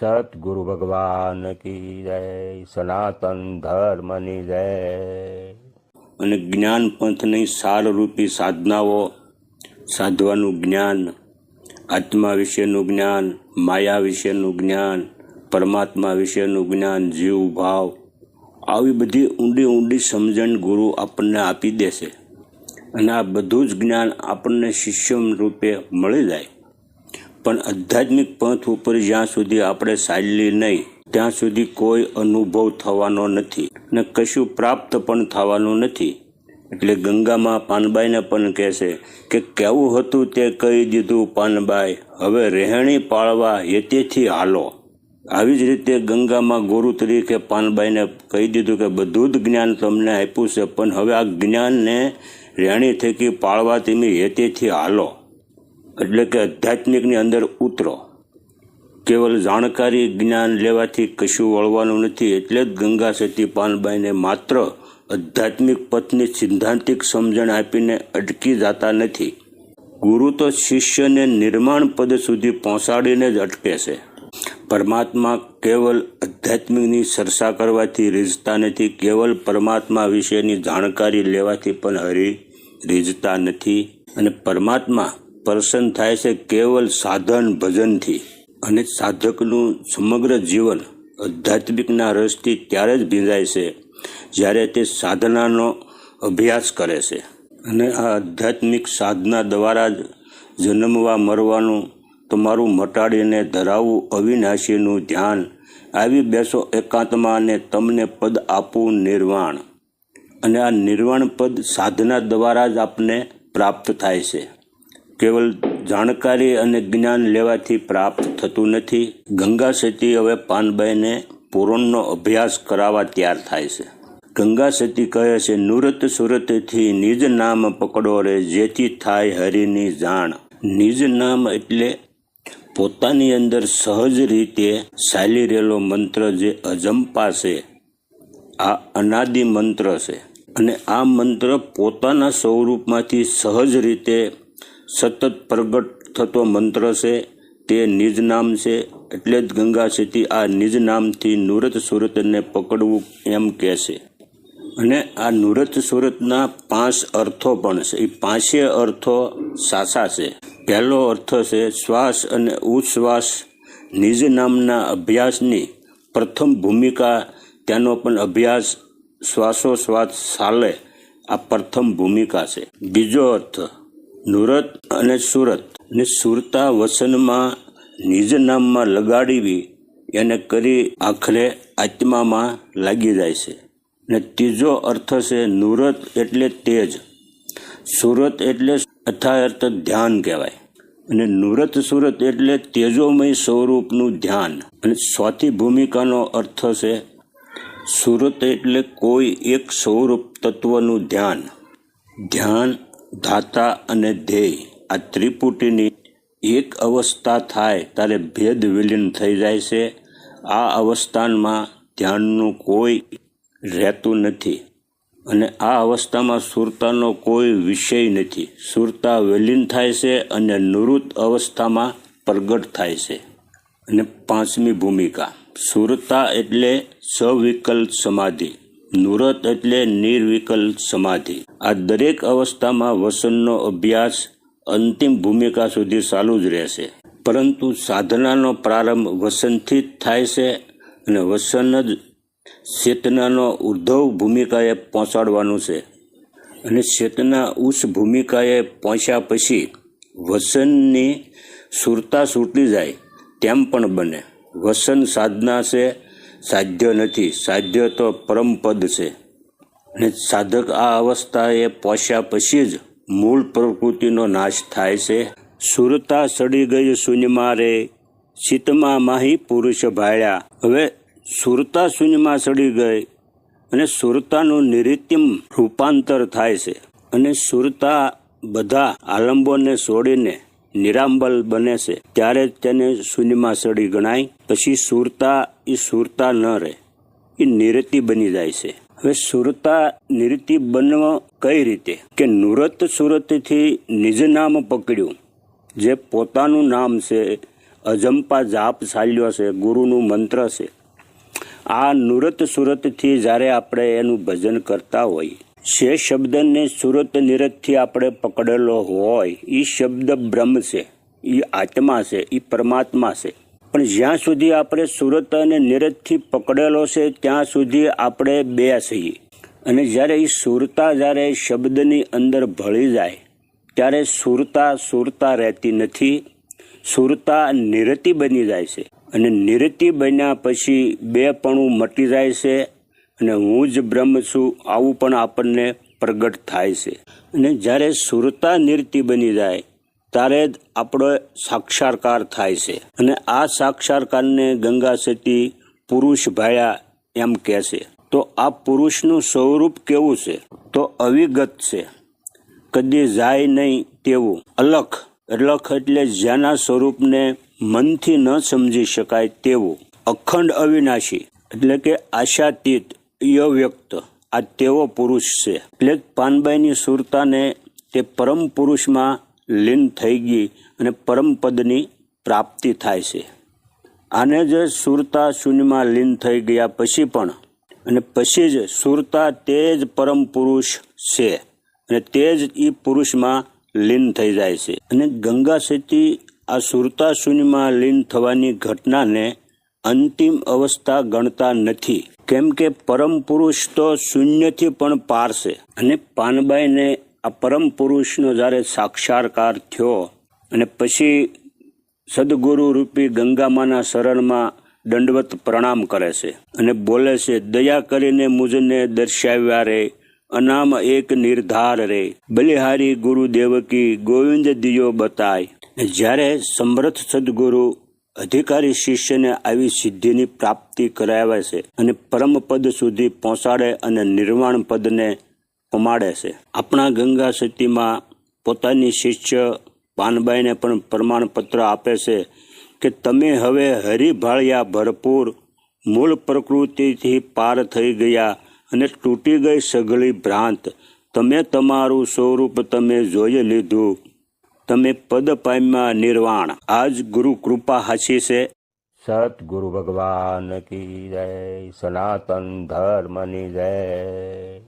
સતગુરુ ભગવાન કી જય સનાતન ધર્મની જય અને જ્ઞાન પંથની સારરૂપી સાધનાઓ, સાધવાનું જ્ઞાન, આત્મા વિશેનું જ્ઞાન, માયા વિશેનું જ્ઞાન, પરમાત્મા વિશેનું જ્ઞાન, જીવ, ભાવ, આવી બધી ઊંડી ઊંડી સમજણ ગુરુ આપણને આપી દેશે. અને આ બધું જ જ્ઞાન આપણને શિષ્ય રૂપે મળી જાય. પણ આધ્યાત્મિક પંથ ઉપર જ્યાં સુધી આપણે સાયલી નહીં, ત્યાં સુધી કોઈ અનુભવ થવાનો નથી ને કશું પ્રાપ્ત પણ થવાનું નથી. એટલે ગંગામાં પાનબાઈને પણ કહેશે કે કેવું હતું તે કહી દીધું પાનબાઈ, હવે રહેણી પાળવા હેતેથી હાલો. આવી જ રીતે ગંગામાં ગુરુ તરીકે પાનબાઈને કહી દીધું કે બધું જ જ્ઞાન તમને આપ્યું છે, પણ હવે આ જ્ઞાનને રહેણી થકી પાળવા તમે હેતેથી હાલો. એટલે કે આધ્યાત્મિકની અંદર ઉતરો. કેવલ જાણકારી જ્ઞાન લેવાથી કશું વળવાનું નથી, એટલે જ ગંગા સતી પાનબાઈને માત્ર આધ્યાત્મિક પથની સિદ્ધાંતિક સમજણ આપીને અટકી જતા નથી. ગુરુ તો શિષ્યને નિર્માણ પદ સુધી પહોંચાડીને જ અટકે છે. પરમાત્મા કેવલ આધ્યાત્મિકની ચર્ચા કરવાથી રીઝતા નથી, કેવલ પરમાત્મા વિશેની જાણકારી લેવાથી પણ હરી રીઝતા નથી. અને પરમાત્મા પ્રસન્ન થાય છે કેવલ સાધન ભજનથી. અને સાધકનું સમગ્ર જીવન આધ્યાત્મિકના રસથી ત્યારે જ ભીંજાય છે, જ્યારે તે સાધનાનો અભ્યાસ કરે છે. અને આ આધ્યાત્મિક સાધના દ્વારા જ જન્મવા મરવાનું, તમારું મટાડીને ધરાવવું અવિનાશીનું ધ્યાન, આવી બેસો એકાંતમાં અને તમને પદ આપવું નિર્વાણ. અને આ નિર્વાણ પદ સાધના દ્વારા જ આપને પ્રાપ્ત થાય છે. કેવલ જાણકારી અને જ્ઞાન લેવાથી પ્રાપ્ત થતું નથી. ગંગા સતી હવે પાનબાઈને પૂરણનો અભ્યાસ કરાવવા તૈયાર થાય છે. ગંગા સતી કહે છે, નુરત સુરતથી નિજ નામ પકડો રે, જેથી થાય હરિની જાણ. નિજ નામ એટલે પોતાની અંદર સહજ રીતે ચાલી રહેલો મંત્ર જે અજંપા છે, આ અનાદિ મંત્ર છે. અને આ મંત્ર પોતાના સ્વરૂપમાંથી સહજ રીતે સતત પ્રગટ થતો મંત્ર છે, તે નિજ નામ છે, એટલે જ ગંગા સેતી આ નિજ નામથી નુરત સુરતને પકડવું એમ કહે છે. અને આ નુરત સુરતના પાંચ અર્થો પણ છે. એ પાંચે અર્થો સાચા છે. પહેલો અર્થ છે, શ્વાસ અને ઉચ્છ્વાસ નિજ નામના અભ્યાસની પ્રથમ ભૂમિકા તેનો પણ અભ્યાસ શ્વાસોશ્વાસ ચાલે આ પ્રથમ ભૂમિકા છે. બીજો અર્થ નુરત અને સુરત. ને સુરતા વસનમાં નિજ નામમાં લગાડીવી એને કરી આખરે આત્મામાં લાગી જાય છે. ને ત્રીજો અર્થ છે નુરત એટલે તેજ. સુરત એટલે અથાર્થ ધ્યાન કહેવાય. અને નુરત સુરત એટલે તેજોમય સ્વરૂપનું ધ્યાન. અને સ્વાથી ભૂમિકાનો અર્થ છે સુરત એટલે કોઈ એક સ્વરૂપ તત્વનું ધ્યાન. ધ્યાન ધાતા અને ધ્યેય, આ ત્રિપુટીની એક અવસ્થા થાય ત્યારે ભેદ વિલીન થઈ જાય છે. આ અવસ્થાનમાં ધ્યાનનું કોઈ રહેતું નથી અને આ અવસ્થામાં સુરતાનો કોઈ વિષય નથી. સુરતા વિલીન થાય છે અને નિવૃત્ત અવસ્થામાં પ્રગટ થાય છે. અને પાંચમી ભૂમિકા, સુરતા એટલે સવિકલ્પ સમાધિ. નુરત એટલે નિર્વિકલ્પ સમાધિ. આ દરેક અવસ્થામાં વસનનો અભ્યાસ અંતિમ ભૂમિકા સુધી ચાલુ જ રહેશે. પરંતુ સાધનાનો પ્રારંભ વસનથી જ થાય છે અને વસન જ ચેતનાનો ઉદ્ધવ ભૂમિકાએ પહોંચાડવાનું છે. અને ચેતના ઉચ્ચ ભૂમિકાએ પહોંચ્યા પછી વસનની સુરતા છૂટી જાય, તેમ પણ બને. વસન સાધના છે સાધ્ય નથી. સાધ્ય તો પરમપદ છે. અને સાધક આ અવસ્થાએ પહોંચ્યા પછી જ મૂળ પ્રકૃતિનો નાશ થાય છે. સુરતા સડી ગઈ શૂન્યમાં રે. શીતમાં માહી પુરુષ ભાળ્યા. હવે સુરતા શૂન્યમાં સડી ગઈ અને સુરતાનું નિરિત્યમ રૂપાંતર થાય છે. અને સુરતા બધા આલંબોને છોડીને નિરાંબલ બને છે. ત્યારે તેને શૂન્યમાં સડી ગણાય, પછી સુરતા એ સુરતા ન રહે. એ નિરતિ બની જાય છે. હવે સુરતા, નિરતિ બનવા કઈ રીતે? કે નુરત સુરતથી નિજ નામ પકડ્યું, જે પોતાનું નામ છે. અજંપા જાપ ચાલ્યો છે, ગુરુનું મંત્ર છે. આ નુરત સુરતથી જ્યારે આપણે એનું ભજન કરતા હોઈએ જે શબ્દને સુરત નિરતથી આપણે પકડેલો હોય એ શબ્દ બ્રહ્મ છે એ આત્મા છે એ પરમાત્મા છે. પણ જ્યાં સુધી આપણે સુરત અને નિરતથી પકડેલો છે, ત્યાં સુધી આપણે બે છીએ. અને જ્યારે એ સુરતા જ્યારે શબ્દની અંદર ભળી જાય, ત્યારે સુરતા સુરતા રહેતી નથી, સુરતા નિરતિ બની જાય છે. અને નિરતિ બન્યા પછી બે પણું મટી જાય છે અને હું જ બ્રહ્મ છું, આવું પણ આપણને પ્રગટ થાય છે. અને જ્યારે સુરતા નિરતિ બની જાય, ત્યારે જ આપણો સાક્ષાત્કાર થાય છે. અને આ સાક્ષાત્કારને ગંગા સતી પુરુષ ભાયા એમ કહે છે. તો આ પુરુષનું સ્વરૂપ કેવું છે? તો અવિગત છે. કદી જાય નહીં તેવું. અલખ. અલખ એટલે જેના સ્વરૂપને મનથી ન સમજી શકાય તેવું. અખંડ અવિનાશી. એટલે કે આશાતીત. અવ્યક્ત આ તેવો પુરુષ છે. એટલે પાનબાઈની સુરતાને તે પરમ પુરુષમાં લીન થઈ ગઈ અને પરમ પદની પ્રાપ્તિ થાય છે. આને જ સુરતા શૂન્યમાં લીન થઈ ગયા પછી પણ. અને પછી જ સુરતા તે જ પરમ પુરુષ છે અને તે જ એ પુરુષમાં લીન થઈ જાય છે. અને ગંગા સતી આ સુરતા શૂન્યમાં લીન થવાની ઘટનાને અંતિમ અવસ્થા ગણતા નથી. કેમ કે પરમ પુરુષ તો શૂન્યથી પણ પાર છે અને પાનબાઈને આ પરમ પુરુષનો જ્યારે સાક્ષાત્કાર થયો અને પછી સદગુરુ રૂપી ગંગામાના શરણમાં દંડવત પ્રણામ કરે છે અને બોલે છે, દયા કરીને મુજને દર્શાવ્યા રે, અનામ એક નિર્ધાર રે. બલિહારી ગુરુ દેવકી ગોવિંદ દિયો બતાય. જ્યારે સમર્થ સદગુરુ અધિકારી શિષ્યને આવી સિદ્ધિની પ્રાપ્તિ કરાવે છે અને પરમ પદ સુધી પહોંચાડે અને નિર્વાણ પદને પમાડે છે. આપણા ગંગા સતીમાં પોતાની શિષ્ય પાનબાઈને પણ પ્રમાણપત્ર આપે છે કે તમે હવે હરિભાળિયા ભરપૂર મૂળ પ્રકૃતિથી પાર થઈ ગયા અને તૂટી ગઈ સઘળી ભ્રાંત. તમે તમારું સ્વરૂપ તમે જોઈ લીધું. તમે પદ પામ્યા નિર્વાણ. આજ ગુરુ કૃપા હાસી છે. સતગુરુ ભગવાન કી જય, સનાતન ધર્મની જય.